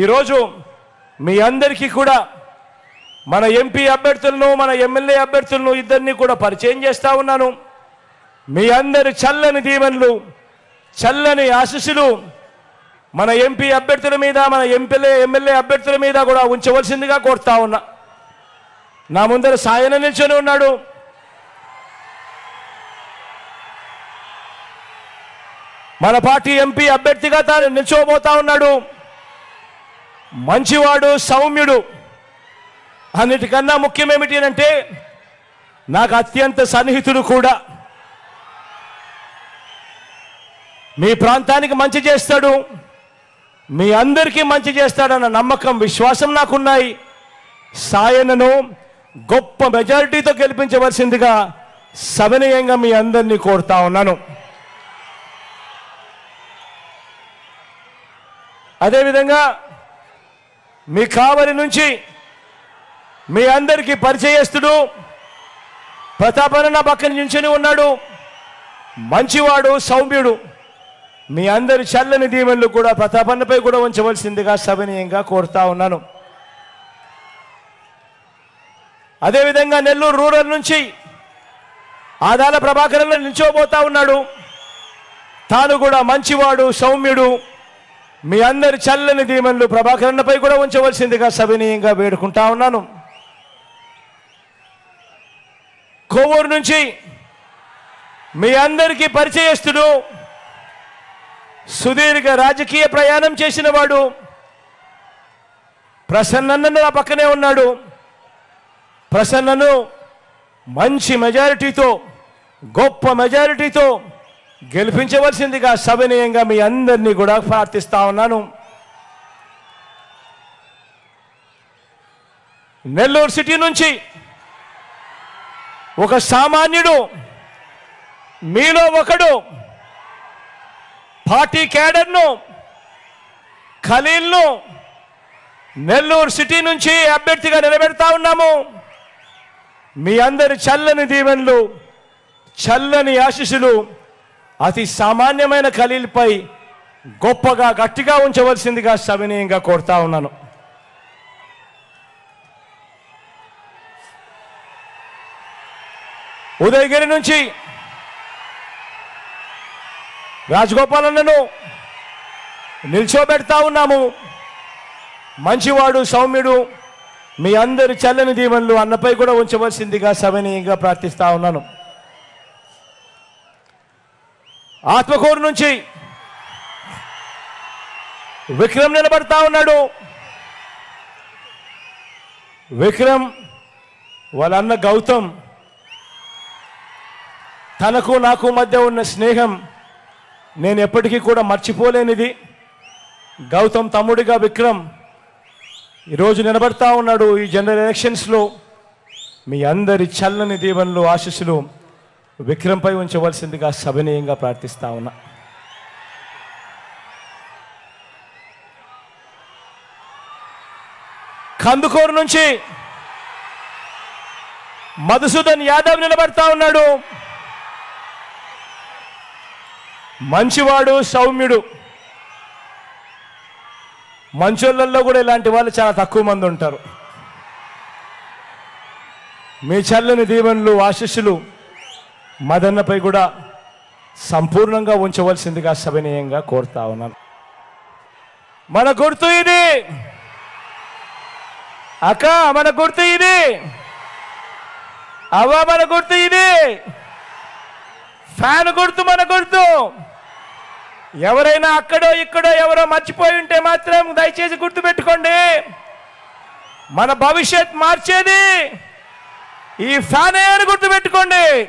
ఈరోజు మీ అందరికీ కూడా మన ఎంపీ అభ్యర్థులను మన ఎమ్మెల్యే అభ్యర్థులను ఇద్దరిని కూడా పరిచయం చేస్తూ ఉన్నాను. మీ అందరి చల్లని దీవెనలు చల్లని ఆశీస్సులు మన ఎంపీ అభ్యర్థుల మీద మన ఎంపీలే ఎమ్మెల్యే అభ్యర్థుల మీద కూడా ఉంచవలసిందిగా కోరుతా ఉన్నా. నా ముందర సాయన నిల్చొని ఉన్నాడు. మన పార్టీ ఎంపీ అభ్యర్థిగా తాను నిల్చోబోతా ఉన్నాడు. మంచివాడు సౌమ్యుడు. అన్నిటికన్నా ముఖ్యం ఏమిటి అంటే నాకు అత్యంత సన్నిహితుడు కూడా. మీ ప్రాంతానికి మంచి చేస్తాడు. మీ అందరికీ మంచి చేస్తాడన్న నమ్మకం విశ్వాసం నాకున్నాయి. సాయనను గొప్ప మెజారిటీతో గెలిపించవలసిందిగా సవినయంగా మీ అందరినీ కోరుతా ఉన్నాను. అదేవిధంగా మీ కావలి నుంచి మీ అందరికీ పరిచయస్తుడు ప్రతాపన్న పక్కన నుంచుని ఉన్నాడు. మంచివాడు సౌమ్యుడు. మీ అందరి చల్లని దీవెనలు కూడా ప్రతాపన్నపై కూడా ఉంచవలసిందిగా సవినయంగా కోరుతా ఉన్నాను. అదేవిధంగా నెల్లూరు రూరల్ నుంచి ఆదాల ప్రభాకరంలో నిల్చోబోతా ఉన్నాడు. తాను కూడా మంచివాడు సౌమ్యుడు. మీ అందరి చల్లని దీవెనలు ప్రభాకరణపై కూడా ఉంచవలసిందిగా సవినీయంగా వేడుకుంటా ఉన్నాను. కొవ్వూరు నుంచి మీ అందరికీ పరిచయస్తుడు సుదీర్ఘ రాజకీయ ప్రయాణం చేసిన వాడు ప్రసన్నను నా పక్కనే ఉన్నాడు. ప్రసన్నను మంచి మెజారిటీతో గొప్ప మెజారిటీతో గెలిపించవలసిందిగా సవినయంగా మీ అందరినీ కూడా ప్రార్థిస్తా ఉన్నాను. నెల్లూరు సిటీ నుంచి ఒక సామాన్యుడు మీలో ఒకడు పార్టీ క్యాడర్ను ఖలీల్ను నెల్లూరు సిటీ నుంచి అభ్యర్థిగా నిలబెడతా ఉన్నాము. మీ అందరి చల్లని దీవెనలు చల్లని ఆశీస్సులు అతి సామాన్యమైన ఖలీల్పై గొప్పగా గట్టిగా ఉంచవలసిందిగా సవినయంగా కోరుతా ఉన్నాను. ఉదయగిరి నుంచి రాజగోపాల్ అన్నను నిల్చోబెడతా ఉన్నాము. మంచివాడు సౌమ్యుడు మీ అందరి చల్లని దీవెనలు అన్నపై కూడా ఉంచవలసిందిగా సవినీయంగా ప్రార్థిస్తా ఉన్నాను. ఆత్మకూరు నుంచి విక్రమ్ నిలబడతా ఉన్నాడు. విక్రమ్ వాళ్ళ అన్న గౌతమ్ తనకు నాకు మధ్య ఉన్న స్నేహం నేను ఎప్పటికీ కూడా మర్చిపోలేనిది. గౌతమ్ తమ్ముడిగా విక్రమ్ ఈరోజు నిలబడతా ఉన్నాడు ఈ జనరల్ ఎలక్షన్స్లో. మీ అందరి చల్లని దీవెనలు ఆశీస్సులు విక్రంపై ఉంచవలసిందిగా సభనీయంగా ప్రార్థిస్తా ఉన్నా. కందుకూరు నుంచి మధుసూదన్ యాదవ్ నిలబడతా ఉన్నాడు. మంచివాడు సౌమ్యుడు. మంచోళ్ళల్లో కూడా ఇలాంటి వాళ్ళు చాలా తక్కువ మంది ఉంటారు. మీ చల్లని దీవెనలు ఆశీస్సులు మదన్నపై కూడా సంపూర్ణంగా ఉంచవలసిందిగా సవినయంగా కోరుతా ఉన్నాను. మన గుర్తు ఇది. అక్క మన గుర్తు ఇది. అవ్వ మన గుర్తు ఇది. ఫ్యాన్ గుర్తు మన గుర్తు. ఎవరైనా అక్కడో ఇక్కడో ఎవరో మర్చిపోయి ఉంటే మాత్రం దయచేసి గుర్తుపెట్టుకోండి. మన భవిష్యత్ మార్చేది. ఈ ఫ్యానే అని గుర్తుపెట్టుకోండి.